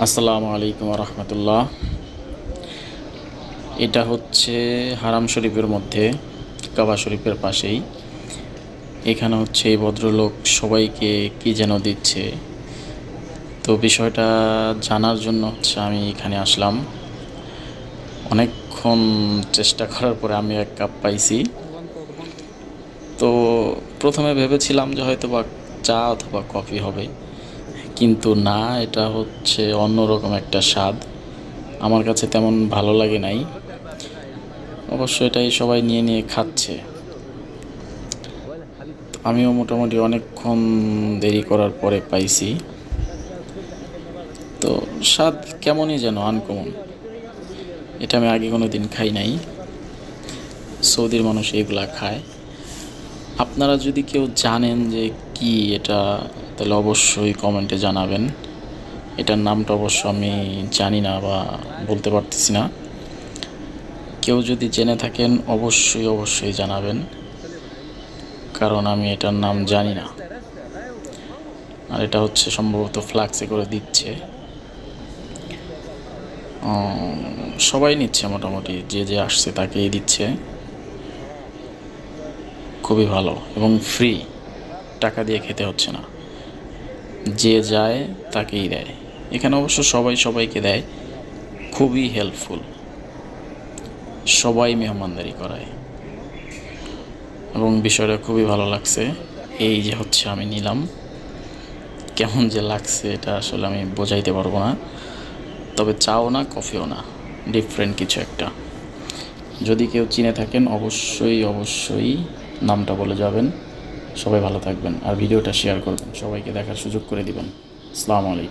আসসালামু আলাইকুম রহমতুল্লাহ এটা হচ্ছে হারাম শরীফের মধ্যে, কাবা শরীফের পাশেই। এখানে হচ্ছে এই ভদ্রলোক সবাইকে কি যেন দিচ্ছে। তো বিষয়টা জানার জন্য হচ্ছে আমি এখানে আসলাম। অনেকক্ষণ চেষ্টা করার পরে আমি এক কাপ পাইছি। তো প্রথমে ভেবেছিলাম যে হয়তো বা চা অথবা কফি হবে। কিন্তু না, এটা হচ্ছে অন্যরকম একটা স্বাদ। আমার কাছে তেমন ভালো লাগে নাই। অবশ্য এটাই সবাই নিয়ে নিয়ে খাচ্ছে। আমিও মোটামুটি অনেকক্ষণ দেরি করার পরে পাইছি। তো স্বাদ কেমনই যেন আনকমন। এটা আমি আগে কোনো দিন খাই নাই। সৌদির মানুষ এগুলা খায়। আপনারা যদি কেউ জানেন যে কি এটা তাহলে অবশ্যই কমেন্টে জানাবেন। এটার নামটা অবশ্য আমি জানি না বা বলতে পারতেছি না। কেউ যদি জেনে থাকেন, অবশ্যই অবশ্যই জানাবেন। কারণ আমি এটার নাম জানি না। আর এটা হচ্ছে সম্ভবত ফ্লাক্সে করে দিচ্ছে। সবাই নিচ্ছে মোটামুটি। যে যে আসছে তাকেই দিচ্ছে। খুবই ভালো এবং ফ্রি টাকা দিয়ে খেতে হচ্ছে না। যে যায়, তাকেই দেয়। এখানে অবশ্য সবাই সবাইকে দেয়। খুবই হেল্পফুল সবাই মেহমানদারি করায়। এবং বিষয়টা খুবই ভালো লাগছে। এই যে হচ্ছে আমি নিলাম। কেমন যে লাগছে এটা আসলে আমি বোঝাইতে পারব না। তবে চাও না, কফিও না। ডিফারেন্ট কিছু একটা। যদি কেউ চিনে থাকেন, অবশ্যই অবশ্যই নামটা বলে যাবেন। সবাই ভালো থাকবেন আর ভিডিওটা শেয়ার করবেন। সবাইকে দেখার সুযোগ করে দিবেন। আসসালামু আলাইকুম।